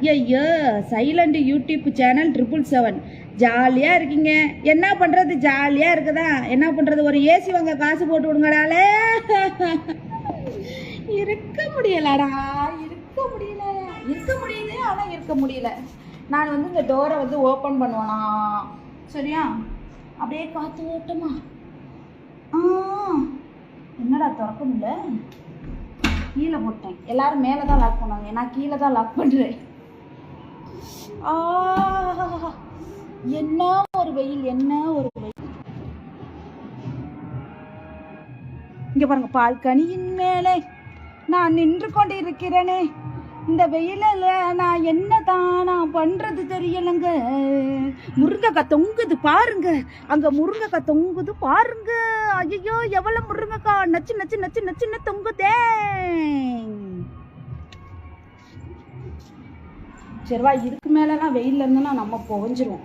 ஐயையோ silent YouTube channel triple seven. ஜாலியாக இருக்கீங்க. என்ன பண்ணுறது ஜாலியாக இருக்குதா? என்ன பண்ணுறது ஒரு ஏசி வாங்க காசு போட்டு விடுங்கடாலே இருக்க முடியலடா. இருக்க முடியல. இருக்க முடியுது ஆனால் இருக்க முடியல. நான் வந்து இந்த டோரை வந்து ஓப்பன் பண்ணுவேனா? சரியா? அப்படியே காற்று ஓட்டமா? ஆ. என்னடா திறக்க முடியல? கீழே போட்டேன். எல்லாரும் மேலே தான் லாக் பண்ணுவாங்க. நான் கீழே தான் லாக் பண்ணுறேன் என்ன ஒரு வெயில் என்ன ஒரு வெயில். இங்க பாருங்க பால்கனியின் மேலே நான் நின்று கொண்டு இருக்கிறேனே இந்த வெயிலில் நான் என்ன நான் பண்றது தெரியலங்க. முருங்கைக்காய் தொங்குது பாருங்க. அங்க முருங்கைக்காய் தொங்குது பாருங்க. ஐயோ எவ்வளவு முருங்கைக்காய் நச்சு நச்சு நச்சு நச்சுன்னு தொங்குதே. சரிவா இதுக்கு மேலலாம் வெயில்ல இருந்தோம்னா நம்ம புகஞ்சிருவோம்.